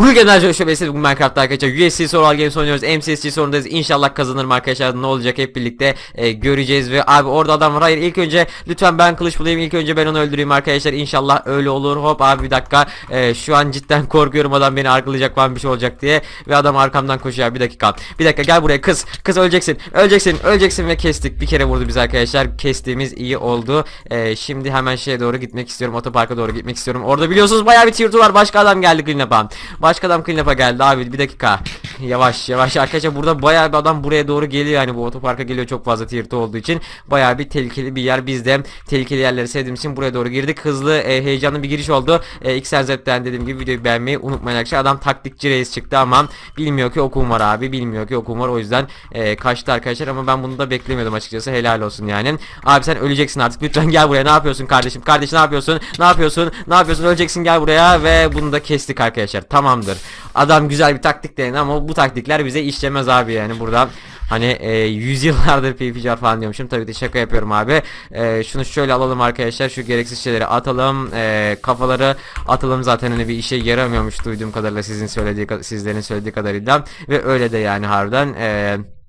Hurricane Enerji Şöbesi bugün Minecraft'ta arkadaşlar USC Survival Games oynuyoruz. MCSG sorundayız. İnşallah kazanırım arkadaşlar. Ne olacak hep birlikte e, göreceğiz ve abi orada adam var. Hayır ilk önce lütfen ben kılıç bulayım. İlk önce ben onu öldüreyim arkadaşlar. İnşallah öyle olur. Hop abi bir dakika. E, şu an cidden korkuyorum adam beni arkalayacak falan bir şey olacak diye. Ve adam arkamdan koşuyor bir dakika. Bir dakika gel buraya. Kız kız öleceksin. Öleceksin öleceksin ve kestik. Bir kere vurdu biz arkadaşlar. Kestiğimiz iyi oldu. E, şimdi hemen şeye doğru gitmek istiyorum. Otoparka doğru gitmek istiyorum. Orada biliyorsunuz bayağı bir tier var. Başka adam geldi up'a Başka adam clean up'a geldi abi bir dakika. Yavaş yavaş arkadaşlar burada bayağı bir adam buraya doğru geliyor yani bu otoparka geliyor çok fazla tier two olduğu için. Bayağı bir tehlikeli bir yer biz de tehlikeli yerleri sevdiğimiz için buraya doğru girdik. Hızlı e, heyecanlı bir giriş oldu. E, XRZ'den dediğim gibi videoyu beğenmeyi unutmayın arkadaşlar. Adam taktikçi reis çıktı ama bilmiyor ki okum var abi. Bilmiyor ki okum var o yüzden e, kaçtı arkadaşlar ama ben bunu da beklemiyordum açıkçası. Helal olsun yani. Abi sen öleceksin artık. Lütfen gel buraya. Ne yapıyorsun kardeşim? Kardeş ne yapıyorsun? Ne yapıyorsun? Ne yapıyorsun? Öleceksin gel buraya ve bunu da kestik arkadaşlar. Tamamdır. Adam güzel bir taktik denedi ama bu taktikler bize işlemez abi yani buradan Hani e, yüzyıllardır PvP'car falan diyormuşum. Tabii de şaka yapıyorum abi. E, şunu şöyle alalım arkadaşlar. Şu gereksiz şeyleri atalım. E, kafaları atalım zaten hani bir işe yaramıyormuş duyduğum kadarıyla sizin söylediği sizlerin söylediği kadarıyla ve öyle de yani harbiden eee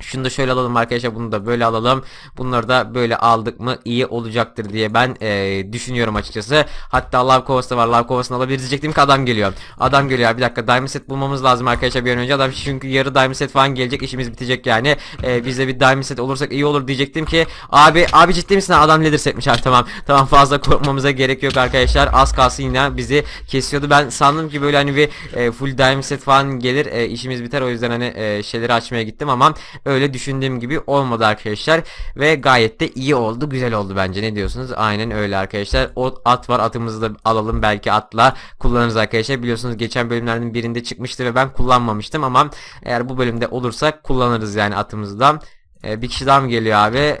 şunu da şöyle alalım arkadaşlar bunu da böyle alalım. Bunları da böyle aldık mı iyi olacaktır diye ben eee, düşünüyorum açıkçası. Hatta lav kovası var. Lav kovasını alabiliriz diyecektim ki adam geliyor. Adam geliyor. Bir dakika diamond set bulmamız lazım arkadaşlar bir an önce. Adam çünkü yarı diamond set falan gelecek işimiz bitecek yani. Eee bizde bir diamond set olursak iyi olur diyecektim ki abi abi ciddi misin? Adam leather setmiş abi tamam. Tamam fazla korkmamıza gerek yok arkadaşlar. Az kalsın yine bizi kesiyordu. Ben sandım ki böyle hani bir e, full diamond set falan gelir. E, işimiz biter o yüzden hani e, şeyleri açmaya gittim ama öyle düşündüğüm gibi olmadı arkadaşlar. Ve gayet de iyi oldu. Güzel oldu bence. Ne diyorsunuz? Aynen öyle arkadaşlar. O at var. Atımızı da alalım. Belki atla kullanırız arkadaşlar. Biliyorsunuz geçen bölümlerden birinde çıkmıştı ve ben kullanmamıştım ama eğer bu bölümde olursa kullanırız yani atımızı da. Ee, bir kişi daha mı geliyor abi?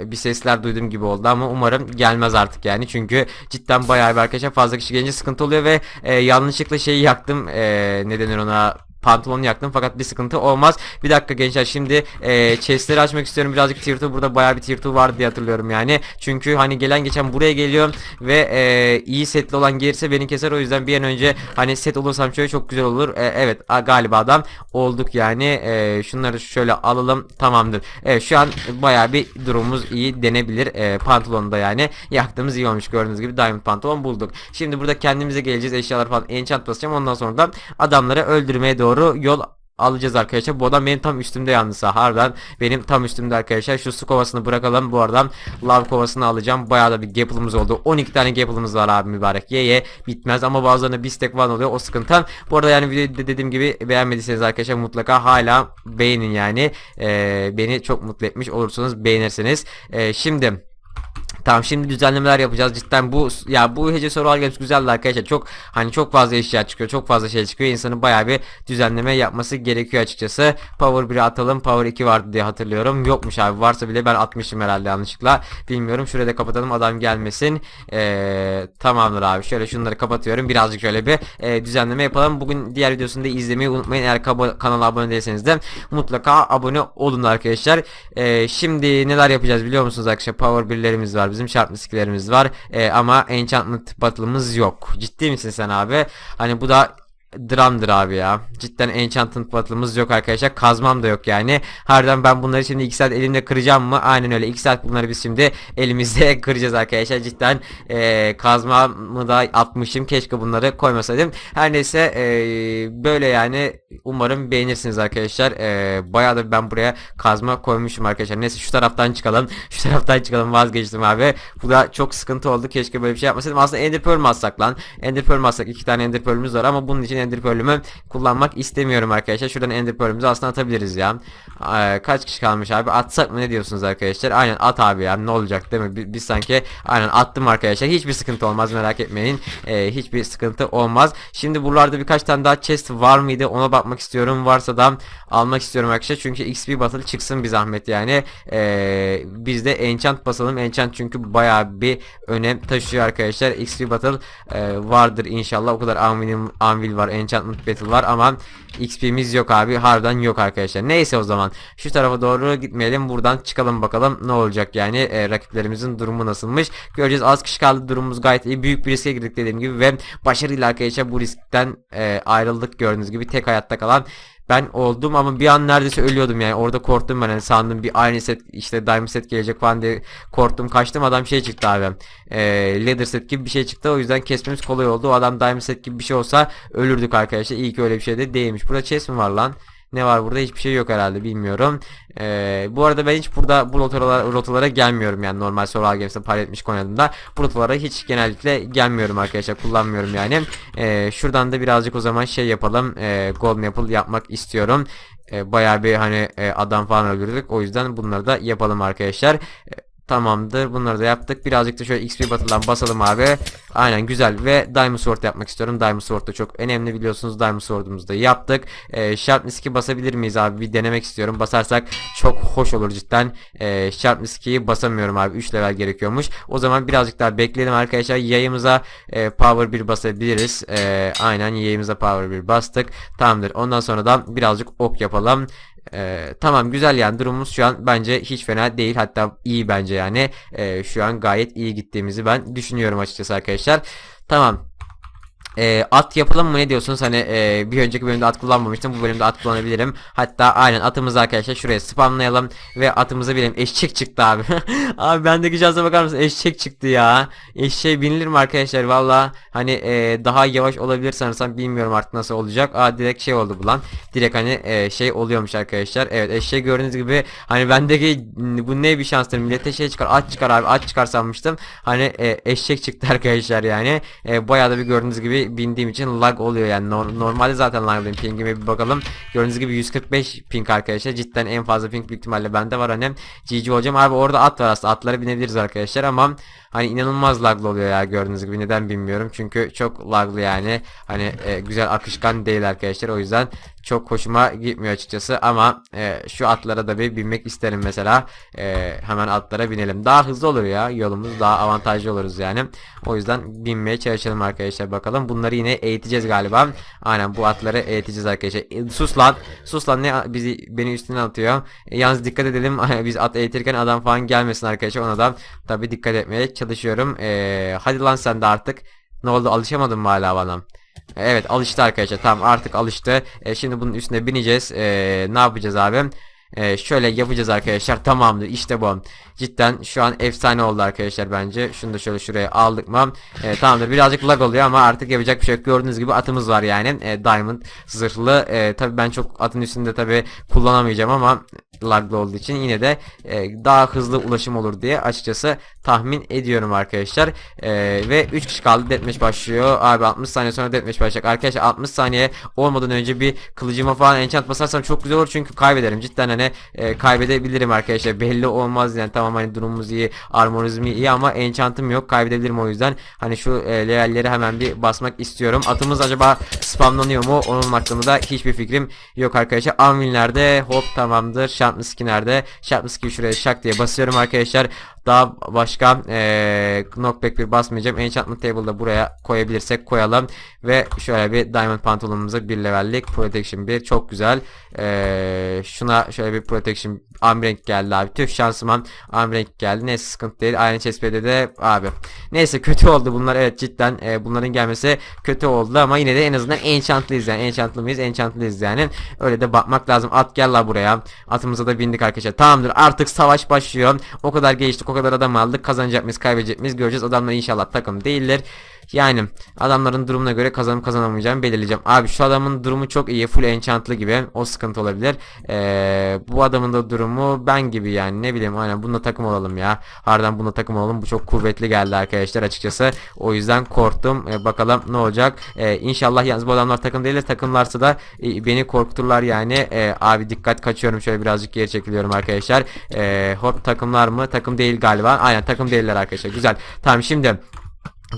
Bir sesler duyduğum gibi oldu ama umarım gelmez artık yani. Çünkü cidden bayağı bir arkadaşlar fazla kişi gelince sıkıntı oluyor ve e, yanlışlıkla şeyi yaktım. E, ne denir ona pantolonu yaktım fakat bir sıkıntı olmaz. Bir dakika gençler şimdi e, chestleri açmak istiyorum. Birazcık tier 2 burada bayağı bir tier 2 vardı diye hatırlıyorum yani. Çünkü hani gelen geçen buraya geliyor ve e, iyi setli olan gelirse beni keser o yüzden bir an önce hani set olursam şöyle çok güzel olur. E, evet a, galiba adam olduk yani. E, şunları şöyle alalım tamamdır. Evet şu an bayağı bir durumumuz iyi denebilir. E, pantolonu da yani yaktığımız iyi olmuş gördüğünüz gibi diamond pantolon bulduk. Şimdi burada kendimize geleceğiz eşyalar falan enchant basacağım ondan sonra da adamları öldürmeye doğru yol alacağız arkadaşlar. Bu adam benim tam üstümde yalnız ha. Harbiden benim tam üstümde arkadaşlar. Şu su kovasını bırakalım. Bu arada lav kovasını alacağım. Bayağı da bir gapple'ımız oldu. 12 tane gapple'ımız var abi mübarek. Ye ye bitmez ama bazılarında bir stack falan oluyor. O sıkıntı. Bu arada yani videoda dediğim gibi beğenmediyseniz arkadaşlar mutlaka hala beğenin yani. Ee, beni çok mutlu etmiş olursunuz beğenirseniz. Ee, şimdi Tamam şimdi düzenlemeler yapacağız. Cidden bu ya bu hece soru games güzeldi arkadaşlar. Çok hani çok fazla eşya çıkıyor çok fazla şey çıkıyor. İnsanın bayağı bir düzenleme yapması gerekiyor açıkçası. Power 1'i atalım power 2 vardı diye hatırlıyorum. Yokmuş abi varsa bile ben atmışım herhalde yanlışlıkla. Bilmiyorum şurada da kapatalım adam gelmesin. Ee, tamamdır abi şöyle şunları kapatıyorum. Birazcık şöyle bir e, düzenleme yapalım. Bugün diğer videosunu da izlemeyi unutmayın. Eğer kanala abone değilseniz de mutlaka abone olun arkadaşlar. Ee, şimdi neler yapacağız biliyor musunuz arkadaşlar? Power 1'lerimiz var bizim çarpma skillerimiz var Ee, ama enchantment battle'ımız yok ciddi misin sen abi hani bu da dramdır abi ya. Cidden enchantment battle'ımız yok arkadaşlar. Kazmam da yok yani. Harbiden ben bunları şimdi 2 saat elimde kıracağım mı? Aynen öyle. 2 saat bunları biz şimdi elimizde kıracağız arkadaşlar. Cidden e, kazmamı da atmışım. Keşke bunları koymasaydım. Her neyse e, böyle yani umarım beğenirsiniz arkadaşlar. E, bayağı da ben buraya kazma koymuşum arkadaşlar. Neyse şu taraftan çıkalım. Şu taraftan çıkalım vazgeçtim abi. Bu da çok sıkıntı oldu. Keşke böyle bir şey yapmasaydım. Aslında Ender Pearl mi lan? Ender Pearl mi? İki tane Ender Pearl'ümüz var ama bunun için Ender Pearl'ümü kullanmak istemiyorum arkadaşlar. Şuradan Ender Pearl'ümüzü aslında atabiliriz ya. Ee, kaç kişi kalmış abi? Atsak mı ne diyorsunuz arkadaşlar? Aynen at abi ya. Ne olacak değil mi? Biz, biz sanki aynen attım arkadaşlar. Hiçbir sıkıntı olmaz merak etmeyin. Ee, hiçbir sıkıntı olmaz. Şimdi buralarda birkaç tane daha chest var mıydı? Ona bakmak yapmak istiyorum. Varsa da almak istiyorum arkadaşlar. Çünkü XP battle çıksın bir zahmet yani. Ee, biz de enchant basalım. Enchant çünkü bayağı bir önem taşıyor arkadaşlar. XP battle e, vardır inşallah. O kadar anvil, anvil var. Enchantment battle var ama XP'miz yok abi. Harbiden yok arkadaşlar. Neyse o zaman. Şu tarafa doğru gitmeyelim. Buradan çıkalım bakalım ne olacak yani. E, rakiplerimizin durumu nasılmış. Göreceğiz. Az kişi kaldı. Durumumuz gayet iyi. Büyük bir riske girdik dediğim gibi ve başarıyla arkadaşlar bu riskten e, ayrıldık. Gördüğünüz gibi tek hayatta kalan ben oldum ama bir an neredeyse ölüyordum yani. Orada korktum ben hani sandım bir aynı set işte diamond set gelecek falan diye korktum kaçtım. Adam şey çıktı abi e, leather set gibi bir şey çıktı. O yüzden kesmemiz kolay oldu. O adam diamond set gibi bir şey olsa ölürdük arkadaşlar. İyi ki öyle bir şey de değilmiş. Burada chest mi var lan ne var burada? Hiçbir şey yok herhalde bilmiyorum. Ee, bu arada ben hiç burada bu rotalara, rotalara gelmiyorum yani normal Survival Games'te para etmiş oynadığımda bu rotalara hiç genellikle gelmiyorum arkadaşlar kullanmıyorum yani. Ee, şuradan da birazcık o zaman şey yapalım. Ee, Golden Apple yapmak istiyorum. Ee, bayağı bir hani e, adam falan öldürdük. O yüzden bunları da yapalım arkadaşlar. Ee, Tamamdır. Bunları da yaptık. Birazcık da şöyle XP batılan basalım abi. Aynen güzel ve Diamond Sword yapmak istiyorum. Diamond Sword da çok önemli biliyorsunuz. Diamond Sword'umuzu da yaptık. Ee, Sharpness 2 basabilir miyiz abi? Bir denemek istiyorum. Basarsak çok hoş olur cidden. Ee, Sharpness 2'yi basamıyorum abi. 3 level gerekiyormuş. O zaman birazcık daha bekleyelim arkadaşlar. Yayımıza e, Power 1 basabiliriz. E, aynen yayımıza Power 1 bastık. Tamamdır. Ondan sonra da birazcık ok yapalım. Ee, tamam güzel yani durumumuz şu an bence hiç fena değil. Hatta iyi bence yani. Ee, şu an gayet iyi gittiğimizi ben düşünüyorum açıkçası arkadaşlar. Tamam e, at yapalım mı? Ne diyorsunuz? Hani e, bir önceki bölümde at kullanmamıştım. Bu bölümde at kullanabilirim. Hatta aynen atımızı arkadaşlar şuraya spamlayalım ve atımıza bilelim. Eşek çıktı abi. Abi bendeki şansa bakar mısın? Eşek çıktı ya. Eşeğe binilir mi arkadaşlar? Valla hani e, daha yavaş olabilir sanırsam. Bilmiyorum artık nasıl olacak. Aa direkt şey oldu bu lan. Direkt hani e, şey oluyormuş arkadaşlar. Evet eşeği gördüğünüz gibi hani bendeki bu ne bir şanstır. Millete şey çıkar at çıkar abi. At çıkar sanmıştım. Hani e, eşek çıktı arkadaşlar yani. E, bayağı da bir gördüğünüz gibi bindiğim için lag oluyor yani. Nor- normalde zaten lag'dayım pingime bir bakalım. Gördüğünüz gibi 145 ping arkadaşlar. Cidden en fazla ping büyük ihtimalle bende var hani. GG olacağım. Abi orada at var aslında. Atlara binebiliriz arkadaşlar ama hani inanılmaz laglı oluyor ya gördüğünüz gibi. Neden bilmiyorum. Çünkü çok laglı yani. Hani e, güzel akışkan değil arkadaşlar. O yüzden çok hoşuma gitmiyor açıkçası ama e, şu atlara da bir binmek isterim mesela. E, hemen atlara binelim. Daha hızlı olur ya yolumuz daha avantajlı oluruz yani. O yüzden binmeye çalışalım arkadaşlar bakalım. Bunları yine eğiteceğiz galiba. Aynen bu atları eğiteceğiz arkadaşlar. E, sus lan. Sus lan ne bizi beni üstüne atıyor. E, yalnız dikkat edelim. Biz at eğitirken adam falan gelmesin arkadaşlar ona da tabi dikkat etmeye çalışıyorum. E, hadi lan sen de artık. Ne oldu alışamadın mı hala bana Evet alıştı arkadaşlar. Tamam artık alıştı. E, şimdi bunun üstüne bineceğiz. E, ne yapacağız abi? E, şöyle yapacağız arkadaşlar. Tamamdır işte bu. Cidden şu an efsane oldu arkadaşlar bence. Şunu da şöyle şuraya aldık mı? E, tamamdır birazcık lag oluyor ama artık yapacak bir şey yok. Gördüğünüz gibi atımız var yani. E, diamond zırhlı. E, tabi ben çok atın üstünde tabi kullanamayacağım ama laglı olduğu için yine de e, daha hızlı ulaşım olur diye açıkçası tahmin ediyorum arkadaşlar. E, ve 3 kişi kaldı. Deathmatch başlıyor. Abi 60 saniye sonra deathmatch başlayacak. Arkadaşlar 60 saniye olmadan önce bir kılıcıma falan enchant basarsam çok güzel olur. Çünkü kaybederim. Cidden hani e, kaybedebilirim arkadaşlar. Belli olmaz yani. Tamam hani durumumuz iyi armorizm iyi ama enchantım yok. Kaybedebilirim o yüzden. Hani şu e, levelleri hemen bir basmak istiyorum. Atımız acaba spamlanıyor mu? Onun hakkında da hiçbir fikrim yok arkadaşlar. Anvinlerde hop tamamdır. Sharpness nerede? Sharpness şuraya şak diye basıyorum arkadaşlar. Daha başka ee, knockback bir basmayacağım. Enchantment table'da buraya koyabilirsek koyalım. Ve şöyle bir diamond pantolonumuza bir levellik protection bir çok güzel. Ee, şuna şöyle bir protection amrenk geldi abi. Tüh şansıma amrenk geldi. Neyse sıkıntı değil. Aynı chestplate'de de abi. Neyse kötü oldu bunlar. Evet cidden e, bunların gelmesi kötü oldu ama yine de en azından enchantlıyız yani. Enchantlı mıyız? Enchantlıyız yani. Öyle de bakmak lazım. At gel la buraya. Atımıza da bindik arkadaşlar. Tamamdır. Artık savaş başlıyor. O kadar geçtik. O kadar adam aldık. Kazanacak mıyız? Kaybedecek miyiz? Göreceğiz. Adamlar inşallah takım değiller. Yani adamların durumuna göre kazanıp kazanamayacağımı belirleyeceğim. Abi şu adamın durumu çok iyi. Full enchantlı gibi. O sıkıntı olabilir. Ee, bu adamın da durumu ben gibi yani. Ne bileyim aynen bununla takım olalım ya. Harbiden bununla takım olalım. Bu çok kuvvetli geldi arkadaşlar açıkçası. O yüzden korktum. Ee, bakalım ne olacak. Ee, inşallah yalnız bu adamlar takım değiller. Takımlarsa da e, beni korkuturlar yani. Ee, abi dikkat kaçıyorum. Şöyle birazcık geri çekiliyorum arkadaşlar. Ee, hop takımlar mı? Takım değil galiba. Aynen takım değiller arkadaşlar. Güzel. Tamam şimdi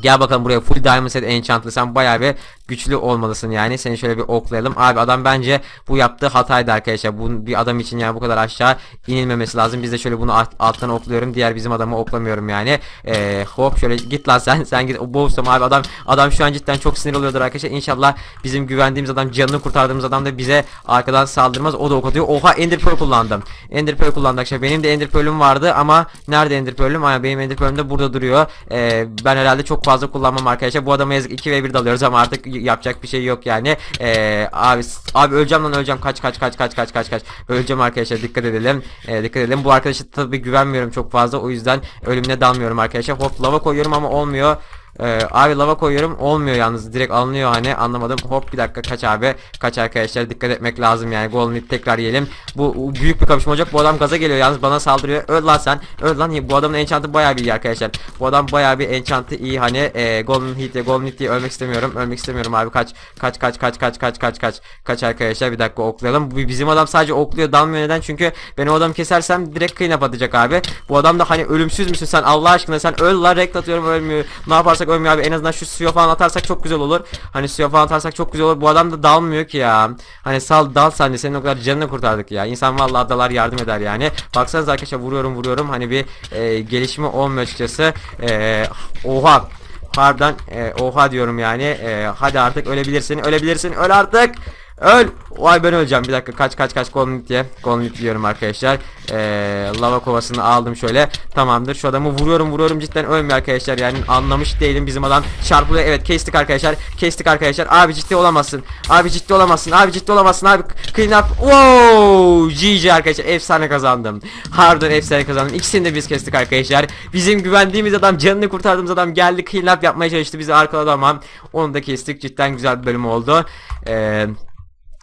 Gel bakalım buraya full diamond set enchantlı sen bayağı bir güçlü olmalısın yani. Seni şöyle bir oklayalım. Abi adam bence bu yaptığı hataydı arkadaşlar. Bu bir adam için yani bu kadar aşağı inilmemesi lazım. Biz de şöyle bunu alt- alttan okluyorum. Diğer bizim adamı oklamıyorum yani. Ee, hop şöyle git lan sen. Sen git. Boğulsam abi adam adam şu an cidden çok sinir oluyordur arkadaşlar. İnşallah bizim güvendiğimiz adam canını kurtardığımız adam da bize arkadan saldırmaz. O da ok. Oha Ender Pearl kullandım. Ender Pearl kullandı arkadaşlar. Benim de Ender Pearl'üm vardı ama nerede Ender Pearl'üm? Aa, benim Ender Pearl'üm de burada duruyor. Ee, ben herhalde çok fazla kullanmam arkadaşlar. Bu adama yazık 2 ve 1 dalıyoruz ama artık yapacak bir şey yok yani. Ee, abi abi öleceğim lan öleceğim. Kaç kaç kaç kaç kaç kaç kaç. Öleceğim arkadaşlar. Dikkat edelim. Ee, dikkat edelim. Bu arkadaşa tabii güvenmiyorum çok fazla. O yüzden ölümüne dalmıyorum arkadaşlar. Hop lava koyuyorum ama olmuyor. Ee, abi lava koyuyorum. Olmuyor yalnız. Direkt alınıyor hani. Anlamadım. Hop bir dakika. Kaç abi? Kaç arkadaşlar? Dikkat etmek lazım yani. Gol mid tekrar yiyelim. Bu büyük bir kapışma olacak. Bu adam gaza geliyor yalnız. Bana saldırıyor. Öl lan sen. Öl lan. Bu adamın enchantı bayağı bir iyi arkadaşlar. Bu adam bayağı bir enchantı iyi hani. E, golden hit diye golden hit diye ölmek istemiyorum. Ölmek istemiyorum abi. Kaç. Kaç kaç kaç kaç kaç kaç kaç. Kaç arkadaşlar? Bir dakika oklayalım. Bizim adam sadece okluyor. Dalmıyor. Neden? Çünkü ben o adamı kesersem direkt clean atacak abi. Bu adam da hani ölümsüz müsün sen? Allah aşkına sen öl lan. Rekt atıyorum. Ölmüyor. Ne yaparsak ölmüyor abi. En azından şu suya falan atarsak çok güzel olur. Hani suya falan atarsak çok güzel olur. Bu adam da dalmıyor ki ya. Hani sal dal sen senin o kadar canını kurtardık ya. İnsan vallahi dalar yardım eder yani. Baksanıza arkadaşlar vuruyorum vuruyorum. Hani bir e, gelişme olmuyor açıkçası. E, oha. Harbiden e, oha diyorum yani. E, hadi artık ölebilirsin. Ölebilirsin. Öl artık. Öl. Vay ben öleceğim. Bir dakika kaç kaç kaç golden diye. Golden diyorum arkadaşlar. E, lava kovasını aldım şöyle. Tamamdır. Şu adamı vuruyorum vuruyorum cidden ölmüyor arkadaşlar. Yani anlamış değilim bizim adam. Çarpılıyor. Evet kestik arkadaşlar. Kestik arkadaşlar. Abi ciddi olamazsın. Abi ciddi olamazsın. Abi ciddi olamazsın. Abi clean up. Wow! GG arkadaşlar. Efsane kazandım. Harbiden efsane kazandım. İkisini de biz kestik arkadaşlar. Bizim güvendiğimiz adam, canını kurtardığımız adam geldi clean up yapmaya çalıştı. Bizi arkaladı ama onu da kestik. Cidden güzel bir bölüm oldu. Eee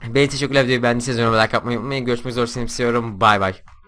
Beni teşekkürler videoyu beğendiyseniz yorum like yapmayı unutmayın. Görüşmek üzere. Seni seviyorum. Bay bay.